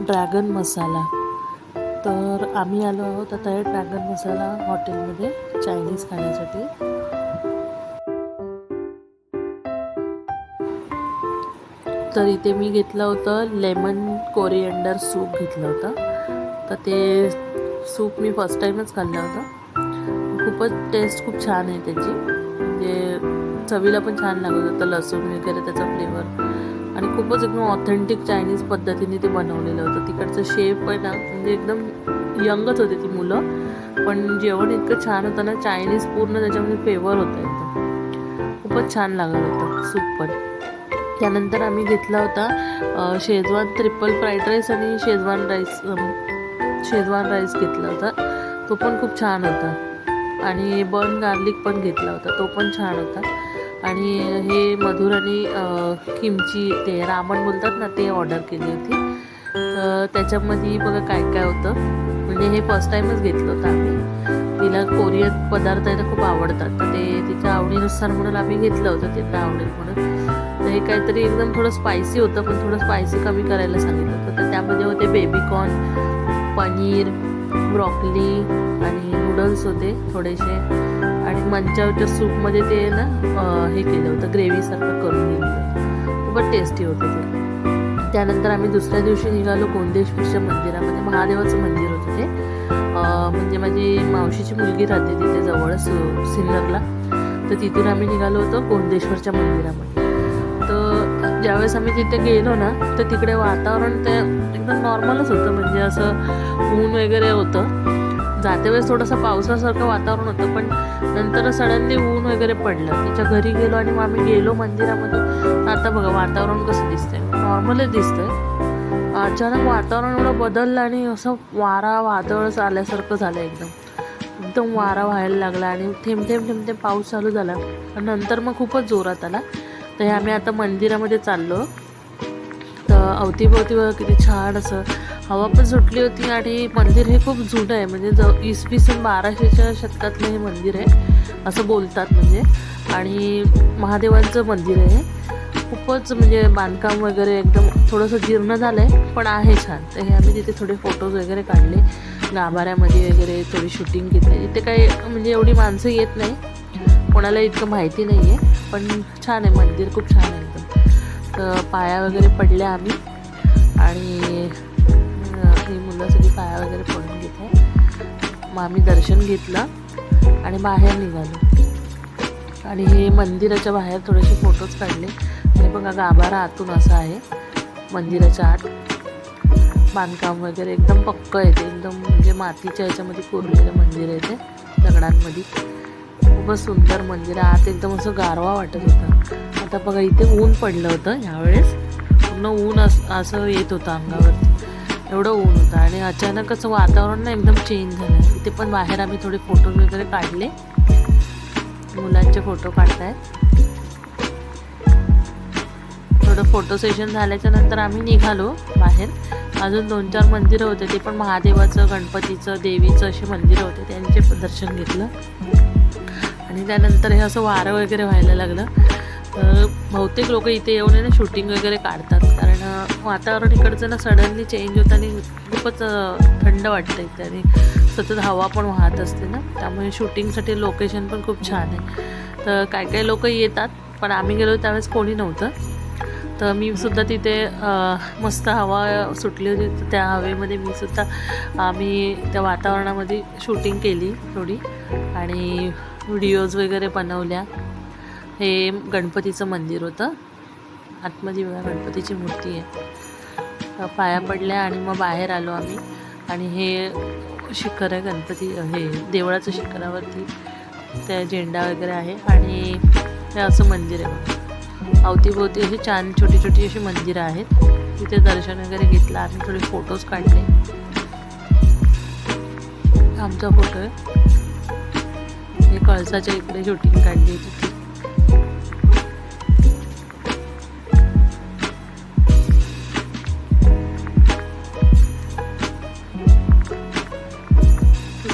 Dragon मसाला. तर आम्ही आलो आहोत आता या ड्रॅगन मसाला हॉटेलमध्ये चायनीज खाण्यासाठी. तर इथे मी घेतलं होतं लेमन कोरिएंडर सूप घेतलं होतं. तर ते सूप मी फर्स्ट टाईमच खाल्लं होतं. खूपच टेस्ट खूप छान आहे त्याची. म्हणजे चवीला पण छान लागत होतं लसूण वगैरे त्याचा फ्लेवर आणि खूपच एकदम ऑथेंटिक चायनीज पद्धतीने ते बनवलेलं होतं. तिकडचं शेफ आहे ना म्हणजे एकदम यंगच होते ती मुलं पण जेवण इतकं छान होतं ना चायनीज पूर्ण त्याच्यामध्ये फेवर होतं एकदम. खूपच छान लागत होतं सूप पण. त्यानंतर आम्ही घेतला होता शेजवान ट्रिपल फ्राईड राईस आणि शेजवान राईस शेजवान राईस घेतला होता. तो पण खूप छान होता. आणि बर्न गार्लिक पण घेतला होता. तो पण छान होता. आणि हे मधुर आणि किमची ते रामण बोलतात ना ते ऑर्डर केली होती. तर त्याच्यामध्ये बघा काय काय होतं. म्हणजे हे फर्स्ट टाईमच घेतलं होतं आम्ही. तिला कोरियन पदार्थ आहे खूप आवडतात. तर ते तिच्या आवडीनुसार म्हणून आम्ही घेतलं होतं तिथं आवडेल म्हणून. तर हे काहीतरी एकदम थोडं स्पायसी होतं पण थोडं स्पायसी कमी करायला सांगितलं होतं. तर त्यामध्ये होते बेबीकॉर्न पनीर ब्रॉकली आणि नूडल्स होते थोडेसे. आणि मंचावरच्या सूपमध्ये ते ना हे केलं होतं ग्रेव्हीसारखं करून दिलं खूपच टेस्टी होतं ते. त्यानंतर आम्ही दुसऱ्या दिवशी निघालो गोंदेश्वरच्या मंदिरामध्ये महादेवाचं मंदिर होतं ते. म्हणजे माझी मावशीची मुलगी राहते तिथे जवळ सु सिन्नरला. तर तिथून आम्ही निघालो होतो गोंदेश्वरच्या मंदिरामध्ये. तर ज्यावेळेस आम्ही तिथे गेलो ना तर तिकडे वातावरण ते एकदम नॉर्मलच होतं. म्हणजे असं ऊन वगैरे होतं. जाते वेळेस थोडंसं पावसासारखं वातावरण होतं पण नंतर सडनली ऊन वगैरे पडलं. तिच्या घरी गेलो आणि मग आम्ही गेलो मंदिरामध्ये आता बघा वातावरण कसं दिसतंय. नॉर्मलच दिसतंय. अचानक वातावरण एवढं बदललं आणि असं वारा वादळ आल्यासारखं झालं एकदम. एकदम वारा व्हायला लागला आणि थेंब थेंब थेंब थेंब पाऊस चालू झाला. आणि नंतर मग खूपच जोरात आला. तर हे आम्ही आता मंदिरामध्ये चाललो. अवतीभोवती बघा किती छान असं. हवा पण सुटली होती आणि मंदिर हे खूप जुनं आहे. म्हणजे ज इसवी सन बाराशेच्या शतकातलं हे मंदिर आहे. असं बोलतात म्हणजे. आणि महादेवांचं मंदिर आहे खूपच म्हणजे बांधकाम वगैरे एकदम थोडंसं जीर्ण झालं आहे पण आहे छान. तर हे आम्ही तिथे थोडे फोटोज वगैरे काढले. गाभाऱ्यामध्ये वगैरे थोडी शूटिंग घेतली इथे काही म्हणजे एवढी माणसं येत नाही. कोणाला इतकं माहिती नाही आहे पण छान आहे. मंदिर खूप छान आहे. पाया वगैरे पडल्या आम्ही. आणि ही मुलं सगळी पाया वगैरे पडून घेत आहे मग आम्ही दर्शन घेतलं आणि बाहेर निघालो. आणि हे मंदिराच्या बाहेर थोडेसे फोटोज काढले. आणि बघा गाभारा आतून असा आहे. मंदिराच्या आत. बांधकाम वगैरे एकदम पक्क आहे ते. एकदम म्हणजे मातीच्या ह्याच्यामध्ये कोरलेलं मंदिर आहे ते. दगडांमध्ये. खूपच सुंदर मंदिर आहे. आत एकदम असं गारवा वाटत होता. आता बघा इथे ऊन पडलं होतं ह्यावेळेस पूर्ण ऊन अस असं येत होतं अंगावरती. एवढं ऊन होतं आणि अचानकच वातावरण ना एकदम चेंज झालं. इथे पण बाहेर आम्ही थोडे फोटो वगैरे काढले. मुलांचे फोटो काढतायत. थोडं फोटो सेशन झाल्याच्यानंतर आम्ही निघालो बाहेर. अजून दोन चार मंदिरं होते. ते पण महादेवाचं गणपतीचं देवीचं असे मंदिरं होते. त्यांचे दर्शन घेतलं. आणि त्यानंतर हे असं वारं वगैरे व्हायला लागलं. तर बहुतेक लोक इथे येऊन आहे ना शूटिंग वगैरे काढतात. कारण वातावरण इकडचं ना सडनली चेंज होतं आणि खूपच थंड वाटतं इथे आणि सतत हवा पण वाहत असते ना. त्यामुळे शूटिंगसाठी लोकेशन पण खूप छान आहे. तर काय काय लोक येतात पण आम्ही गेलो त्यावेळेस कोणी नव्हतं. तर मी सुद्धा तिथे मस्त हवा सुटली होती. तर त्या हवेमध्ये मी सुद्धा आम्ही त्या वातावरणामध्ये शूटिंग केली थोडी आणि व्हिडिओज वगैरे बनवल्या. हे गणपतीचं मंदिर होतं. आतमध्ये बघा गणपतीची मूर्ती आहे. पाया पडल्या आणि मग बाहेर आलो आम्ही. आणि हे शिखर आहे गणपती हे देवळाचं शिखरावरती त्या झेंडा वगैरे आहे. आणि हे असं मंदिर आहे. अवतीभोवती अशी छान छोटी छोटी अशी मंदिरं आहेत. तिथे दर्शन वगैरे घेतलं. आम्ही थोडे फोटोज काढले. आमचा फोटो आहे. हे कळसाच्या इकडे शूटिंग काढली तिथे.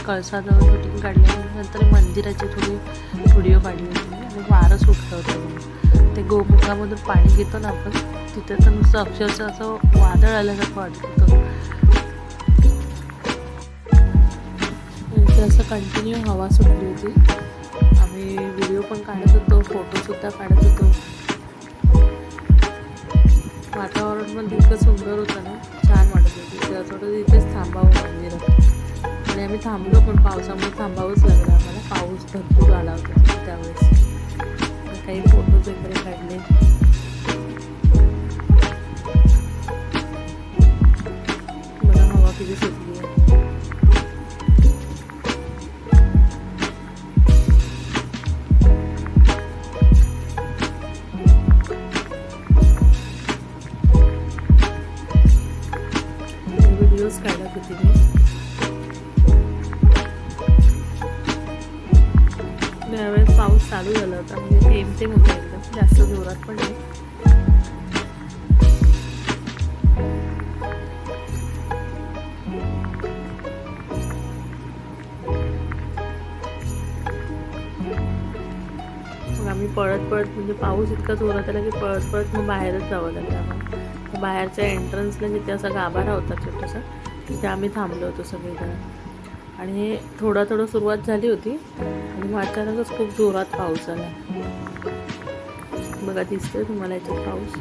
कळसाजवळ शूटिंग काढल्यानंतर नंतर मंदिराची थोडी व्हिडिओ काढली होती. आणि वारं सुटलं होतं. ते गोमुखामधून पाणी घेतो ना आपण तिथे तर नुसतं अक्षरशः असं वादळ आल्यासारखं वाटत होतं असं कंटिन्यू हवा सुटली होती. आम्ही व्हिडिओ पण काढत होतो फोटोसुद्धा काढत होतो. वातावरण पण तितकं सुंदर होतं ना छान वाटत होती. थोडं तिथेच थांबावं मंदिरात आणि आम्ही थांबलो पण पावसामुळे थांबावंच लागलं आम्हाला. पाऊस भरपूर आला होता त्यावेळेस तर काही फोटोज वगैरे काढले मला हवा किती सुटली आहे व्हिडिओज काढत होते मी त्यावेळेस पाऊस चालू झाला होता म्हणजे थेंब थेंब होते एकदम. जास्त जोरात पण नाही. मग आम्ही पळत पळत म्हणजे पाऊस इतका जोरात आला की पळत पळत मग बाहेरच जावं लागलं आम्हाला. बाहेरच्या एंट्रन्सला जिथे असा गाभारा होता छोटासा तिथे आम्ही थांबलो होतो सगळेजण. आणि थोडं थोडं सुरुवात झाली होती. आणि मग अचानकच खूप जोरात पाऊस आला. बघा दिसतोय तुम्हाला याच्यात पाऊस?